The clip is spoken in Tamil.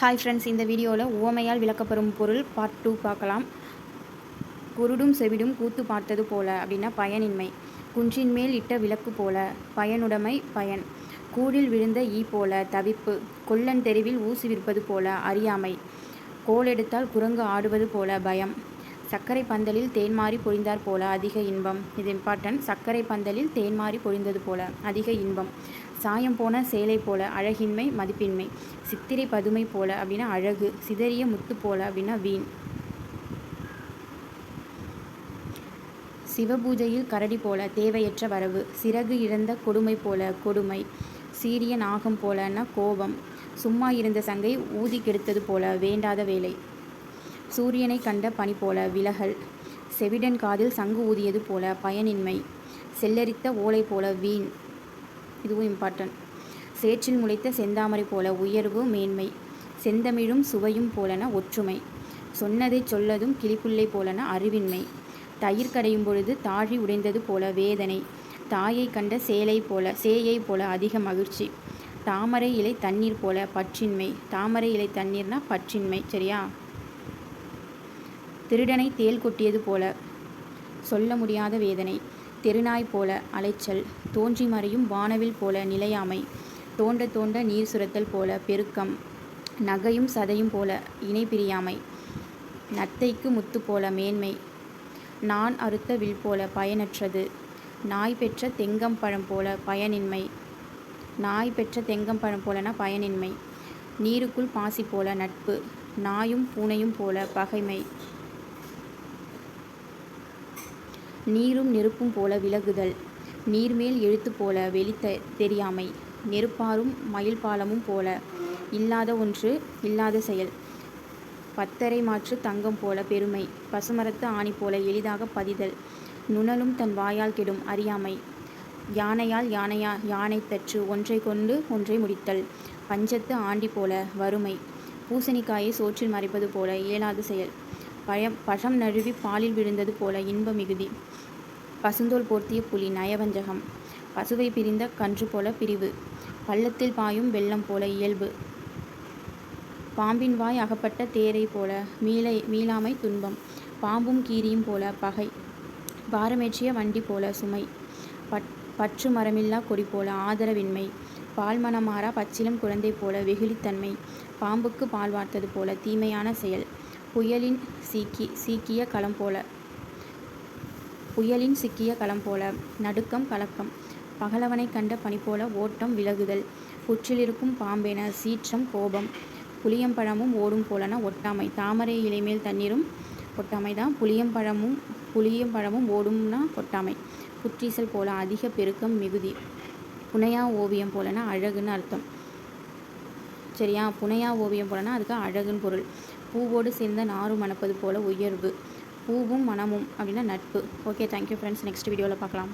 ஹாய் ஃப்ரெண்ட்ஸ் இந்த வீடியோவில் ஓமையால் விளக்கப்பெறும் பொருள் பார்ட் டூ பார்க்கலாம். குருடும் செவிடும் கூத்து பார்த்தது போல அப்படின்னா பயனின்மை. குன்றின் மேல் இட்ட விளக்கு போல பயனுடைமை பயன். கூடில் விழுந்த ஈ போல தவிப்பு. கொல்லன் தெருவில் ஊசி விற்பது போல அறியாமை. கோலெடுத்தால் குரங்கு ஆடுவது போல பயம். சர்க்கரை பந்தலில் தேன்மாறி பொழிந்தார் போல அதிக இன்பம். இது இம்பார்ட்டன்ட் சர்க்கரை பந்தலில் தேன்மாறி பொழிந்தது போல அதிக இன்பம். சாயம் போன சேலை போல அழகின்மை மதிப்பின்மை. சித்திரை பதுமை போல அப்படின்னா அழகு சிதறிய முத்து போல அப்படின்னா வீண். சிவபூஜையில் கரடி போல தேவையற்ற வரவு சிறகு இழந்த கொடுமை போல கொடுமை. சீரிய நாகம் போலன்னா கோபம். சும்மா இருந்த சங்கை ஊதி கெடுத்தது போல வேண்டாத வேலை. சூரியனை கண்ட பனி போல விலகல். செவிடன் காதில் சங்கு ஊதியது போல பயனின்மை. செல்லரித்த ஓலை போல வீண். இதுவும் இம்பார்ட்டன்ட் சேற்றில் முளைத்த செந்தாமரை போல உயர்வு மேன்மை. செந்தமிழும் சுவையும் போலன ஒற்றுமை. சொன்னதை சொல்லதும் கிளிப்புள்ளை போலன அறிவின்மை. தயிர் கடையும் பொழுது தாழி உடைந்தது போல வேதனை. தாயை கண்ட சேலை போல சேயை போல அதிக மகிழ்ச்சி. தாமரை இலை தண்ணீர் போல பற்றின்மை. தாமரை இலை தண்ணீர்னா பற்றின்மை சரியா? திருடனை தேல் கொட்டியது போல சொல்ல முடியாத வேதனை. தெருநாய் போல அலைச்சல் தோன்றி மறையும் வானவில் போல நிலையாமை தோண்ட தோண்ட நீர் சுரத்தல் போல பெருக்கம் நகையும் சதையும் போல இணை பிரியாமை நத்தைக்கு முத்து போல மேன்மை நான் அறுத்த வில் போல பயனற்றது நாய் பெற்ற தெங்கம்பழம் போல பயனின்மை நாய் பெற்ற தெங்கம்பழம் போலனா பயனின்மை நீருக்குள் பாசி போல நட்பு நாயும் பூனையும் போல பகைமை நீரும் நெருப்பும் போல விலகுதல். நீர்மேல் எழுத்து போல வெளித்த தெரியாமை. நெருப்பாரும் மயில் பாலமும் போல இல்லாத ஒன்று இல்லாத செயல். பத்தரை மாற்று தங்கம் போல பெருமை. பசுமரத்து ஆணி போல எளிதாக பதிதல். நுணலும் தன் வாயால் கெடும் அறியாமை. யானையால் யானையா யானை தற்று ஒன்றை கொண்டு ஒன்றை முடித்தல். பஞ்சத்து ஆண்டி போல வறுமை. பூசணிக்காயை சோற்றில் மறைப்பது போல இயலாத செயல். பழம் பழம் நழுவி பாலில் விழுந்தது போல இன்ப மிகுதி. பசுந்தோல் போர்த்திய புலி நயவஞ்சகம். பசுவை பிரிந்த கன்று போல பிரிவு. பள்ளத்தில் பாயும் வெள்ளம் போல இயல்பு. பாம்பின் வாய் அகப்பட்ட தேரை போல மீளை மீளாமை துன்பம். பாம்பும் கீரியும் போல பகை. பாரமேற்றிய வண்டி போல சுமை. பட் பற்று மரமில்லா கொடி போல ஆதரவின்மை பால் மனமாறா பச்சிலம் குழந்தை போல வெகுளித்தன்மை. பாம்புக்கு பால் வார்த்தது போல தீமையான செயல். புயலின் சீக்கி சீக்கிய களம் போல. புயலின் சிக்கிய களம் போல. நடுக்கம் கலக்கம். பகலவனை கண்ட பனி போல ஓட்டம் விலகுதல். புற்றிலிருக்கும் பாம்பென சீற்றம் கோபம். புளியம்பழமும் ஓடும் போலன ஒட்டாமை. தாமரை இலைமேல் தண்ணீரும் ஒட்டாமை தான். புளியம்பழமும் புளியம்பழமும் ஓடும்னா ஒட்டாமை. புற்றீசல் போல அதிக பெருக்கம் மிகுதி. புனையா ஓவியம் போலனா அழகுன்னு அர்த்தம். சரியா? புனையா ஓவியம் போலனா அதுக்கு அழகுன்னு பொருள். பூவோடு சேர்ந்த நாறு மணப்பது போல உயர்வு. பூவும் மனமும் அப்படின்னா நட்பு. ஓகே தேங்க்யூ ஃப்ரெண்ட்ஸ் நெக்ஸ்ட் வீடியோவில் பார்க்கலாம்.